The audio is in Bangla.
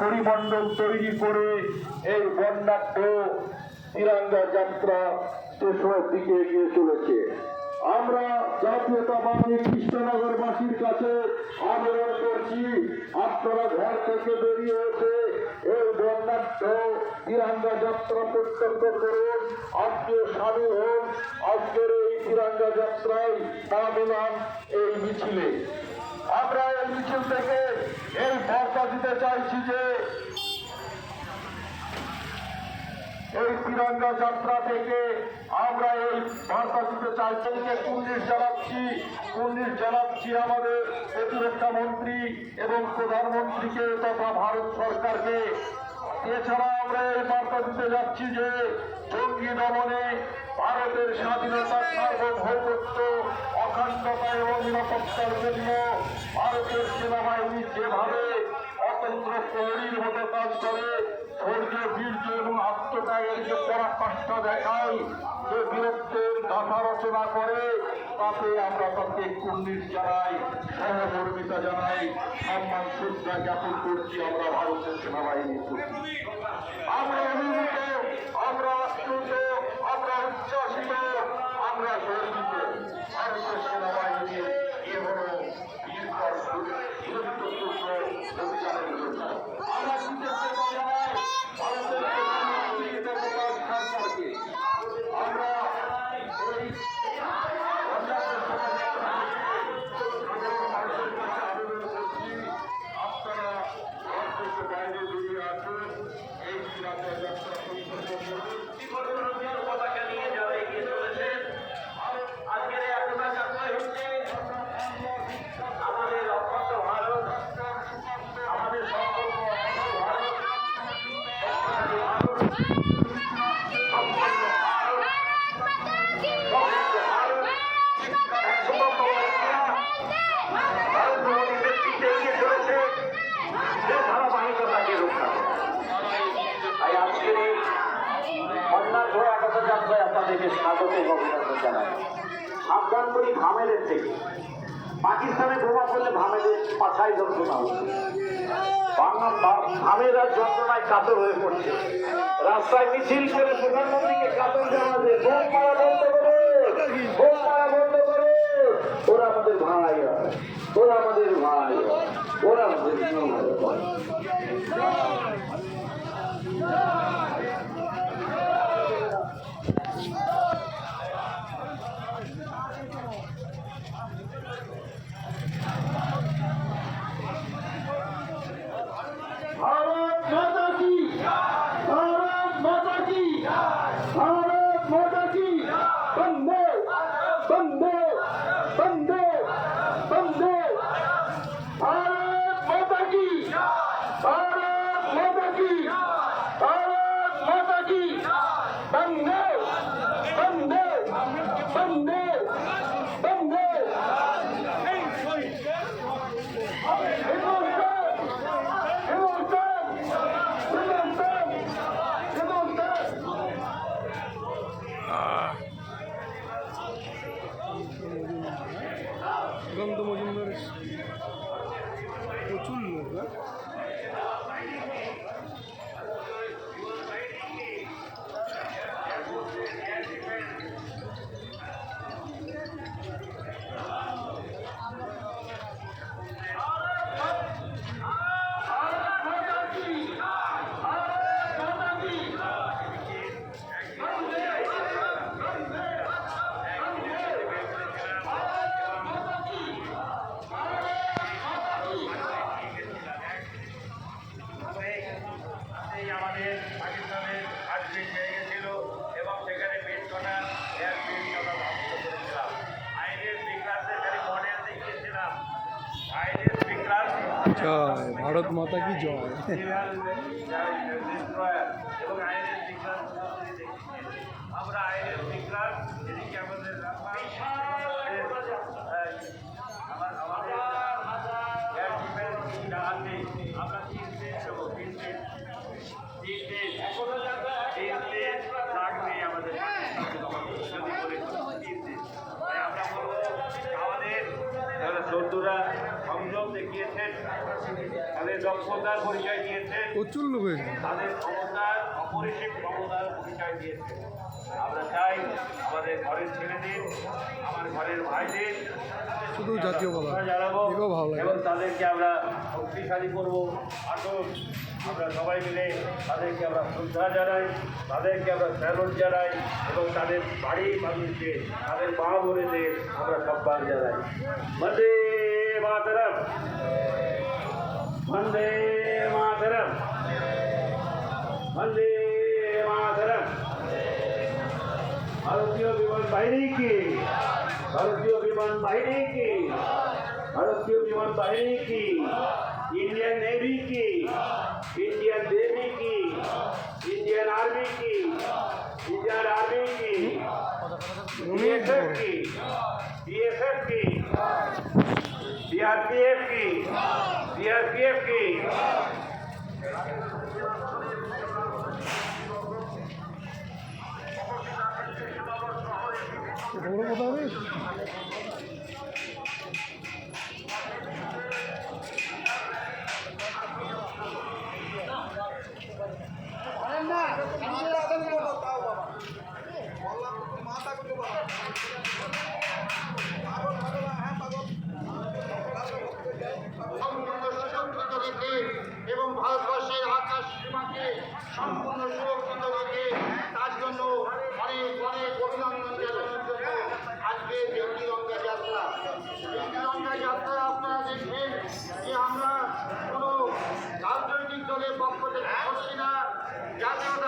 পরিমণ্ডল তৈরি করে এই বন্যাঢ্য তিরঙ্গা যাত্রা শেষের দিকে এগিয়ে চলেছে। আমরা জাতীয়তাবাদী কৃষ্ণনগরবাসীর কাছে আবেদন করছি, আপনারা ঘর থেকে বেরিয়ে এসে এই বন্যাঢ্য তিরঙ্গা যাত্রা প্রত্যক্ষ করুন। আজকে সামিল হন আজকের এই তিরঙ্গা যাত্রায় পা দিলাম এই মিছিলে। আমরা এই মিছিল থেকে এই বার্তা দিতে চাইছি যে তিরঙ্গা যাত্রা থেকে আমরা এই বার্তা দিতে চাইছি যে কুর্নিশ জানাচ্ছি কুর্নিশ জানাচ্ছি আমাদের প্রতিরক্ষা মন্ত্রী এবং প্রধানমন্ত্রীকে তথা ভারত সরকারকে। এছাড়া আমরা এই বার্তা দিতে যাচ্ছি যে জঙ্গি দমনে ভারতের স্বাধীনতা সার্বভৌমত্ব, অখণ্ডতা এবং নিরাপত্তার জন্য ভারতের সেনাবাহিনী যেভাবে অতন্ত্র প্রহরীর মতো কাজ করে ধৈর্য বীর্য এবং আত্মত্যাগের যে পরাকাষ্ঠা দেখায় যে বীরত্বের রচনা করে, তাতে আমরা তাকে কুর্নিশ জানাই সহমর্মিতা জানাই, সম্মান, শ্রদ্ধা জ্ঞাপন করছি আমরা ভারতের সেনাবাহিনীর প্রতি। আমরা আশ্রিত আমরা উচ্ছ্বাসিত আমরা গর্বিত ভারতের সেনাবাহিনীর এ হল বীরকর বীরত্বপূর্ণ অভিযানের জন্য আমরা কৃতজ্ঞতা জানাই ভারতের প্রধানমন্ত্রী দেবদাস সরকারকে আমরা এই অন্যান্য মানুষের কাছে আবেদন করছি আপনারা ঘর থেকে বাইরে বেরিয়ে আসুন এই তিরঙ্গা যাত্রা পরিচালনা করুন পতাকা নিয়ে যারা এগিয়ে চলেছেন আজকের এই একতা যাত্রায় হচ্ছে আমাদের অখণ্ড ভারত আমাদের সম্পর্ক অখণ্ড ভারত ভারত নেতৃত্বে এগিয়ে চলেছে যে ধারাবাহিকতাকে রক্ষা করে তাই আজকের এই বন্যাঢ্য একতা যাত্রায় আপনাদেরকে স্বাগত অভিনন্দন জানাই। সাবধান করি ভামেদের থেকে। পাকিস্তানে বোমা পড়লে ভামেদের পাছাই যন্ত্রণা হচ্ছে। ভামেরা যন্ত্রণায় কাতর হয়ে পড়ছে। রাস্তায় মিছিল করে প্রধানমন্ত্রীকে কাতর জানাচ্ছে বোম মারা বন্ধ করে। বোম মারা বন্ধ ওরা আমাদের ভাই ওরা আমাদের ভাই ওরা আমাদের জয় ভারত মাতা কি জয়? আমরা সভ্যতার পরিচয় দিয়েছেন প্রচুর লোক তাদের ক্ষমতার অপরিসীম ক্ষমতার পরিচয় দিয়েছে। আমরা চাই আমাদের ঘরের ছেলেদের আমার ঘরের ভাইদের শুধু জাতীয় শ্রদ্ধা জানাব এবং তাদেরকে আমরা শক্তিশালী করব। আসুন আমরা সবাই মিলে তাদেরকে আমরা শ্রদ্ধা জানাই তাদেরকে আমরা স্যালুট জানাই এবং তাদের বাড়ির মানুষকে তাদের মা বোনেদের আমরা সম্মান জানাই। বন্দে মাতরম। वंदे मातरम। वंदे मातरम। भारतीय विमान बाहरी की। भारतीय विमान बाहरी की। भारतीय विमान बाहरी की। इंडियन नेवी की। इंडियन देवी की। সিআরপিএফ কি বড় সম্পূর্ণ সুরক্ষিত তার জন্য অনেক অনেক অভিনন্দন জানানোর জন্য আজকে যে তিরঙ্গা যাত্রা। শ্রীলঙ্কা যাত্রা আপনারা দেখবেন যে আমরা কোনো রাজনৈতিক দলের পক্ষ থেকে বসি না। জাতীয়তাবাদী